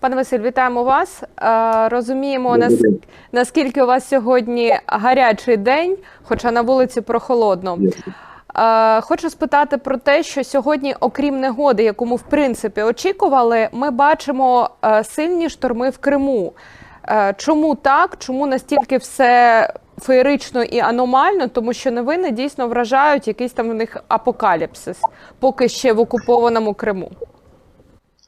Пане Василь, вітаємо вас. Е, Розуміємо, нас, наскільки у вас сьогодні гарячий день, хоча на вулиці прохолодно. Е, Хочу спитати про те, що сьогодні, окрім негоди, яку ми в принципі очікували, ми бачимо е, сильні шторми в Криму. Чому так? Чому настільки все феєрично і аномально? Тому що новини дійсно вражають якийсь там в них апокаліпсис, поки ще в окупованому Криму.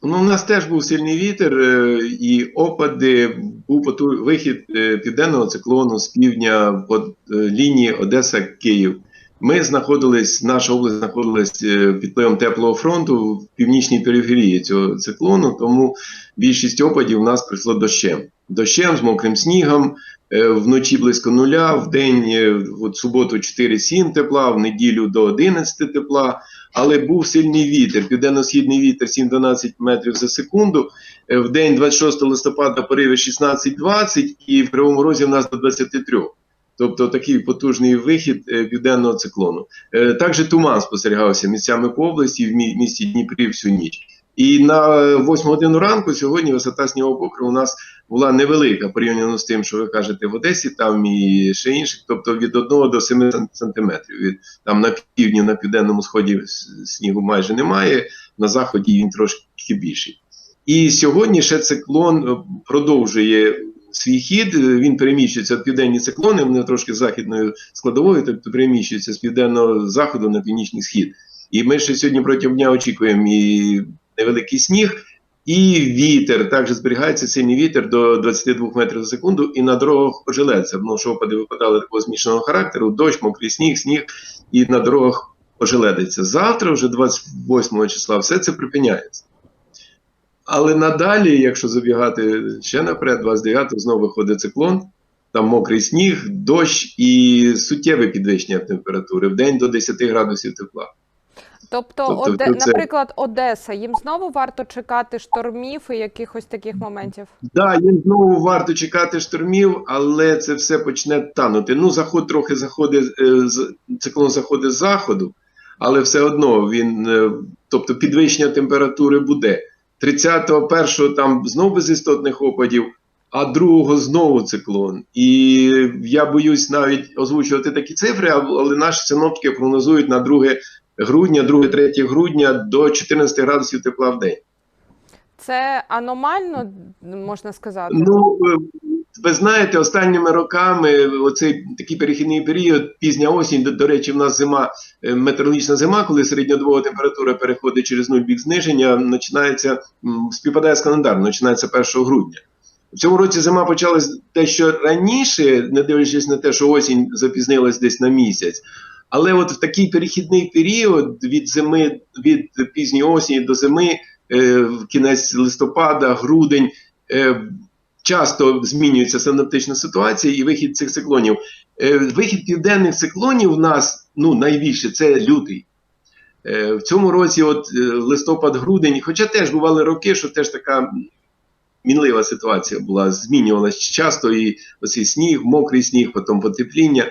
Ну, у нас теж був сильний вітер е, і опади, був поту- вихід е, південного циклону з півдня по е, лінії Одеса-Київ. Ми знаходились, наша область знаходилась під впливом теплого фронту в північній периферії цього циклону, тому більшість опадів у нас прийшло дощем. Дощем з мокрим снігом, вночі близько нуля, в день е, от суботу 4-7 тепла, в неділю до 11 тепла. Але був сильний вітер, південно-східний вітер 7-12 метрів за секунду. Е, В день 26 листопада пориви 16-20 і в Кривому Розі в нас до 23. Тобто такий потужний вихід е, південного циклону. Е, Також туман спостерігався місцями по області в місті Дніпрі всю ніч. І на 8 годину ранку сьогодні висота снігового покриву у нас була невелика порівняно з тим, що ви кажете в Одесі, там і ще інших, тобто від 1 до 7 сантиметрів. Від там на півдні, на південному сході снігу майже немає, на заході він трошки більший. І сьогодні ще циклон е, продовжує свій хід. е, Він переміщується в південні циклони, вони трошки західною складовою, тобто переміщується з південного заходу на північний схід. І ми ще сьогодні протягом дня очікуємо і невеликий сніг, і вітер. Також зберігається сильний вітер до 22 метрів за секунду, і на дорогах ожеледиться. Тому що опади випадали такого змішаного характеру: дощ, мокрий сніг, сніг, і на дорогах ожеледиться. Завтра, вже 28 числа, все це припиняється. Але надалі, якщо забігати ще наперед, 29-го знову виходить циклон, там мокрий сніг, дощ і суттєве підвищення температури в день до 10 градусів тепла. Тобто, Тобто Оде... це- наприклад, Одеса, їм знову варто чекати штормів і якихось таких моментів. Да, їм знову варто чекати штормів, але це все почне танути. Ну, заход трохи заходить, е, циклон заходить з заходу, але все одно він, е, тобто підвищення температури буде. 31-го там знову без істотних опадів, а 2-го знову циклон. І я боюсь навіть озвучувати такі цифри, але наші синоптики прогнозують на 2 грудня, 2-3 грудня до 14 градусів тепла в день. Це аномально, можна сказати. Ну, е, ви знаєте, останніми роками оцей такий перехідний період, пізня осінь, до, до речі, в нас зима, е, метеорологічна зима, коли середньодобова температура переходить через нуль бік зниження, починається, співпадає з календаром, починається 1 грудня. В цьому році зима почалась дещо раніше, не дивлячись на те, що осінь запізнилась десь на місяць. Але от в такий перехідний період від зими, від пізньої осені до зими, е, в кінець листопада, грудень, е, часто змінюється синоптична ситуація і вихід цих циклонів. Е, Вихід південних циклонів у нас ну, найбільше це лютий. В цьому році, от листопад-грудень, хоча теж бували роки, що теж така мінлива ситуація була, змінювалася часто і оцей сніг, мокрий сніг, потім потепління. Е,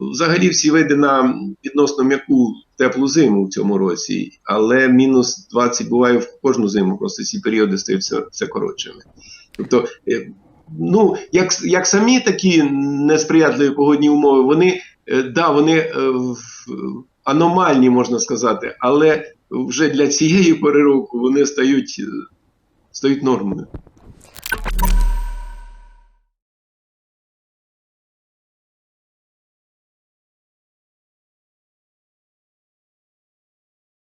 Взагалі всі види на відносно м'яку теплу зиму в цьому році, але мінус 20 буває в кожну зиму, просто ці періоди стають все, все коротшими. Тобто, е, ну, як, як самі такі несприятливі погодні умови, вони, е, да, вони аномальні, можна сказати, але вже для цієї пори року вони стають, стають нормою.